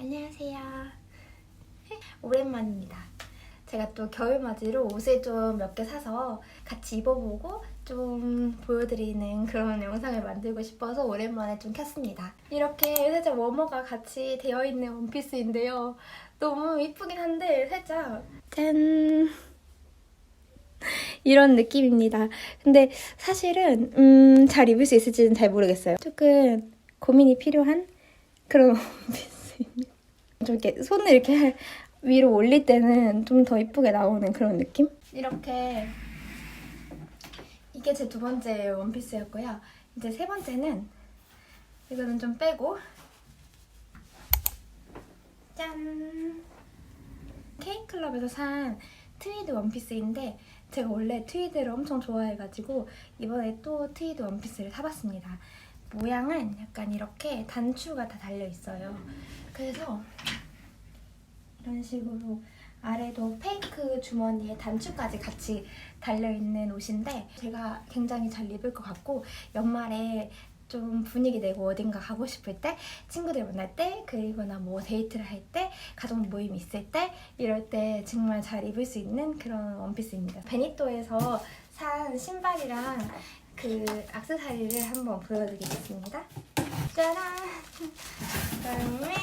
안녕하세요. 오랜만입니다. 제가 또 겨울 맞이로 옷을 좀 몇 개 사서 같이 입어보고 좀 보여드리는 그런 영상을 만들고 싶어서 오랜만에 좀 켰습니다. 이렇게 살짝 워머가 같이 되어 있는 원피스인데요. 너무 이쁘긴 한데 살짝 짠 이런 느낌입니다. 근데 사실은 음, 잘 입을 수 있을지는 잘 모르겠어요. 조금 고민이 필요한 그런 원피스입니다. 좀 이렇게 손을 이렇게 위로 올릴 때는 좀 더 이쁘게 나오는 그런 느낌? 이렇게 이게 제 두 번째 원피스였고요. 이제 세 번째는 이거는 좀 빼고 짠! K클럽에서 산 트위드 원피스인데 제가 원래 트위드를 엄청 좋아해가지고 이번에 또 트위드 원피스를 사봤습니다. 모양은 약간 이렇게 단추가 다 달려 있어요. 그래서 이런 식으로 아래도 페이크 주머니에 단추까지 같이 달려있는 옷인데 제가 굉장히 잘 입을 것 같고 연말에 좀 분위기 내고 어딘가 가고 싶을 때 친구들 만날 때 그리고나 뭐 데이트를 할 때 가족 모임 있을 때 이럴 때 정말 잘 입을 수 있는 그런 원피스입니다. 베니또에서 산 신발이랑 그 악세사리를 한번 보여드리겠습니다. 짜란! 그다음에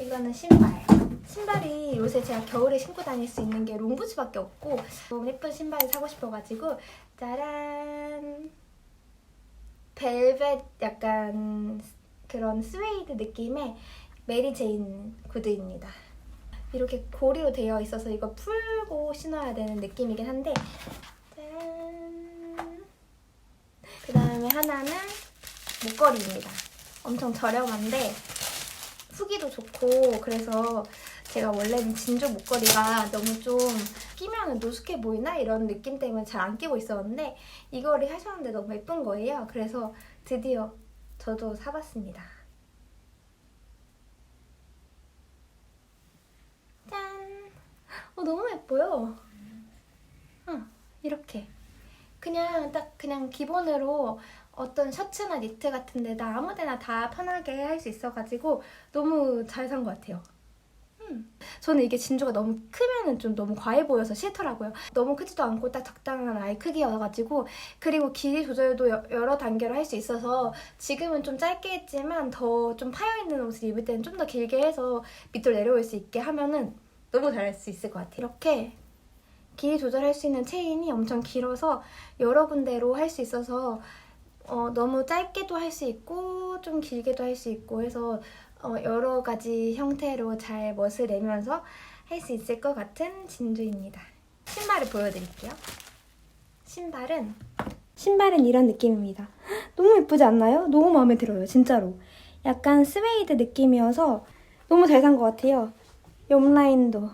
이거는 신발. 신발이 요새 제가 겨울에 신고 다닐 수 있는 게 롱부츠밖에 없고 너무 예쁜 신발을 사고 싶어가지고 짜란 벨벳 약간 그런 스웨이드 느낌의 메리 제인 구두입니다. 이렇게 고리로 되어 있어서 이거 풀고 신어야 되는 느낌이긴 한데 짠. 그 다음에 하나는 목걸이입니다. 엄청 저렴한데 후기도 좋고 그래서 제가 원래는 진주 목걸이가 너무 좀 끼면 노숙해 보이나 이런 느낌 때문에 잘 안 끼고 있었는데 이거를 하셨는데 너무 예쁜 거예요. 그래서 드디어 저도 사봤습니다. 짠! 어, 너무 예뻐요. 어, 이렇게. 그냥 딱 그냥 기본으로 어떤 셔츠나 니트 같은 데다 아무 데나 다 편하게 할 수 있어가지고 너무 잘 산 것 같아요. 음. 저는 이게 진주가 너무 크면은 좀 너무 과해 보여서 싫더라고요. 너무 크지도 않고 딱 적당한 아이 크기여가지고 그리고 길이 조절도 여- 여러 단계로 할 수 있어서 지금은 좀 짧게 했지만 더 좀 파여 있는 옷을 입을 때는 좀 더 길게 해서 밑으로 내려올 수 있게 하면은 너무 잘할 수 있을 것 같아요. 이렇게 길이 조절할 수 있는 체인이 엄청 길어서 여러 군데로 할 수 있어서 어, 너무 짧게도 할 수 있고 좀 길게도 할 수 있고 해서 어, 여러 가지 형태로 잘 멋을 내면서 할 수 있을 것 같은 진주입니다. 신발을 보여드릴게요. 신발은 신발은 이런 느낌입니다. 너무 예쁘지 않나요? 너무 마음에 들어요, 진짜로. 약간 스웨이드 느낌이어서 너무 잘 산 것 같아요. 옆 라인도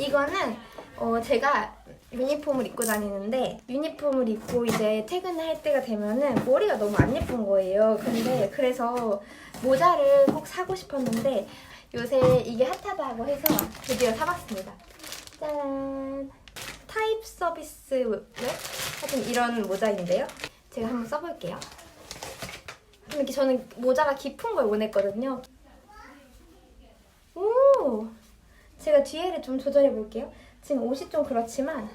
이거는 어, 제가 유니폼을 입고 다니는데 유니폼을 입고 이제 퇴근할 때가 되면은 머리가 너무 안 예쁜 거예요. 근데 그래서 모자를 꼭 사고 싶었는데 요새 이게 핫하다고 해서 드디어 사봤습니다. 짠! 타입 서비스 웹? 하여튼 이런 모자인데요. 제가 한번 써볼게요. 좀 이렇게 저는 모자가 깊은 걸 원했거든요. 오! 제가 뒤에를 좀 조절해 볼게요. 지금 옷이 좀 그렇지만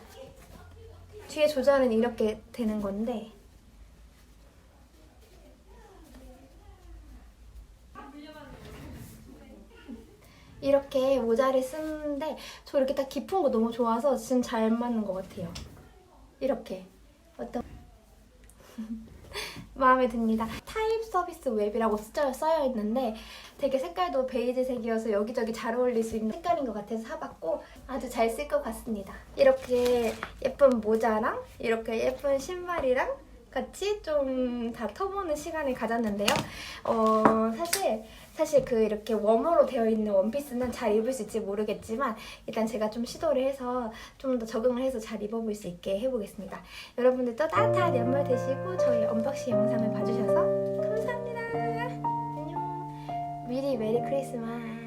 뒤에 조절은 이렇게 되는 건데 이렇게 모자를 쓰는데 저 이렇게 딱 깊은 거 너무 좋아서 지금 잘 맞는 것 같아요. 이렇게 어떤 마음에 듭니다. 타입 서비스 웹이라고 숫자가 써여 있는데 되게 색깔도 베이지색이어서 여기저기 잘 어울릴 수 있는 색깔인 것 같아서 사봤고 아주 잘 쓸 것 같습니다. 이렇게 예쁜 모자랑 이렇게 예쁜 신발이랑 같이 좀다 터보는 시간을 가졌는데요. 어, 사실 사실 그 이렇게 웜으로 되어 있는 원피스는 잘 입을 수 있을지 모르겠지만 일단 제가 좀 시도를 해서 좀 더 적응을 해서 잘 입어볼 수 있게 해보겠습니다. 여러분들도 따뜻한 연말 되시고 저희 언박싱 영상을 봐주셔서 감사합니다. 안녕. 미리 메리 크리스마스.